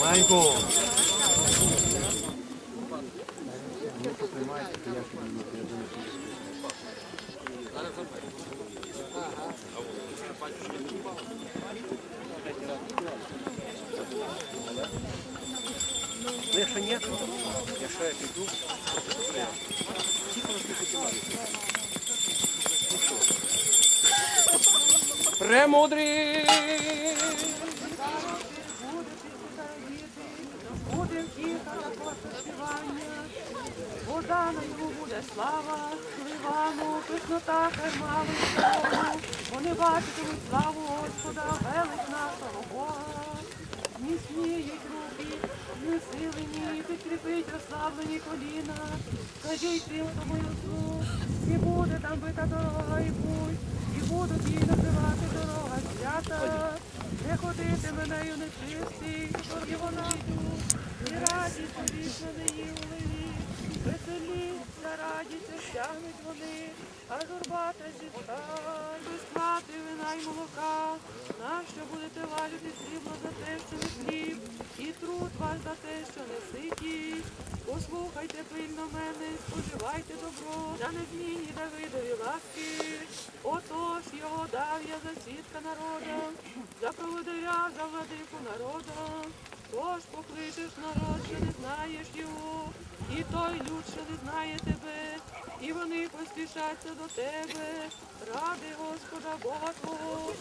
Маленько. Леша нет? Я шею иду. Піду, Премудрі. Буде втіха та співання, вода на йому буде слава, Ливану, пишнота, херма, високому, вони бачитимуть славу Господа, велич нашого Бога. Міцніють руки, знесилені, підкріпить розслаблені коліна, скажіть тим, хто мою і буде там бита дорога і путь, будуть її називати дорога свята. Не ходити нею нечисті, і вона тут, і радість вічна не її уливі. Веселіться, радіться, стягнуть вони, а журба та. Без плати вина й молока, нащо будете важити срібло за те, що не хліб, і труд ваш за те, що не ситість. Послухайте пильно мене, споживайте добро, за незмінні Давидові ласки. Отож його дав я за сітка народом, за проводаря, за владику народом. Тож покличеш народ, що не знаєш його, і той люд, що не знає тебе, і вони поспішаться до тебе, ради Господа Бога Твого.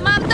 Mom,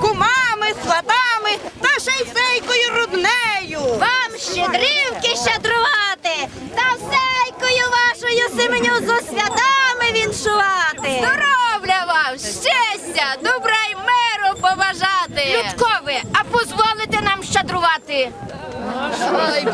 кумами, сватами та ще й сейкою руднею. Вам щедрівки щедрувати та всейкою вашою семеню зо святами віншувати. Здоровля вам, щастя, добра й миру побажати. Людкове, а дозволите нам щедрувати. Ой,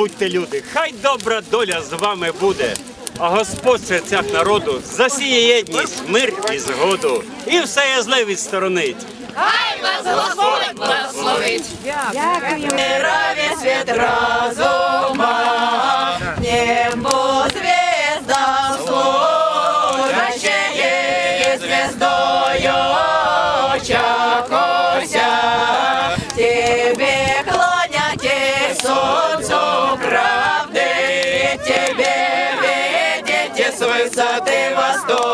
будьте люди, хай добра доля з вами буде, а Господь серцях народу засіє єдність, мир і згоду, і все є зле відсторонить. Хай вас Господь благословить! Дякую! Мирові світ розума! Pastor.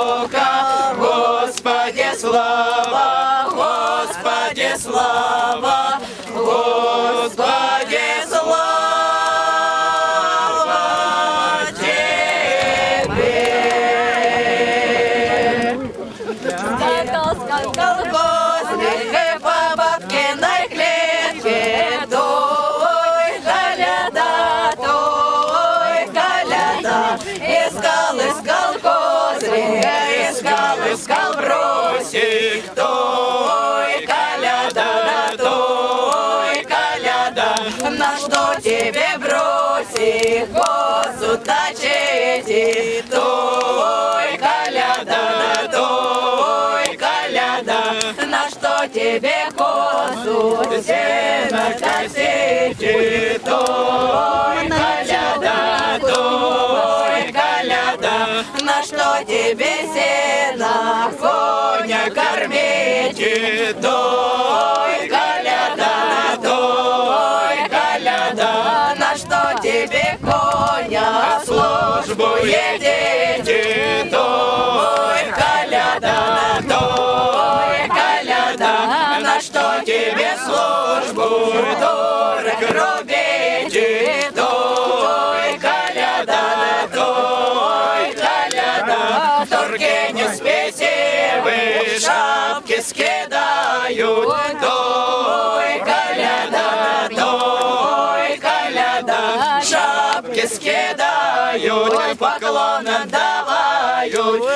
поють, той коляда, той коляда, шапки скидают, поклона давають.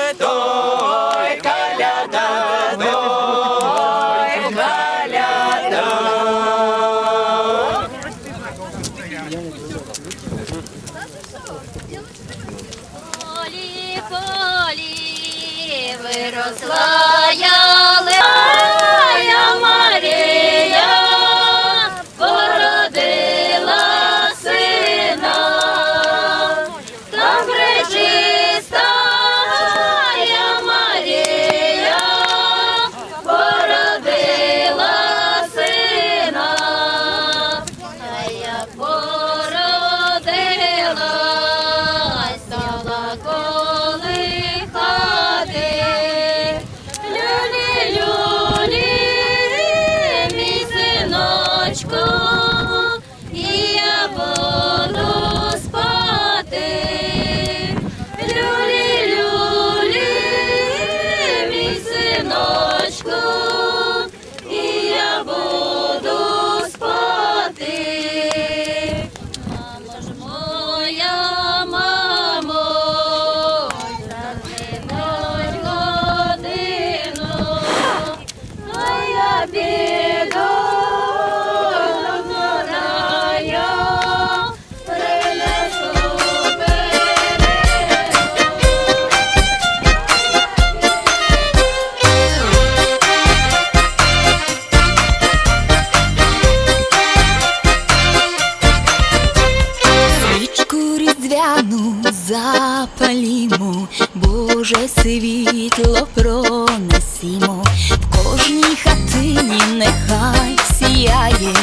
Боже світло пронесімо, в кожній хатині нехай сіяє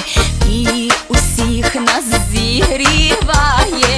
і усіх нас зігріває.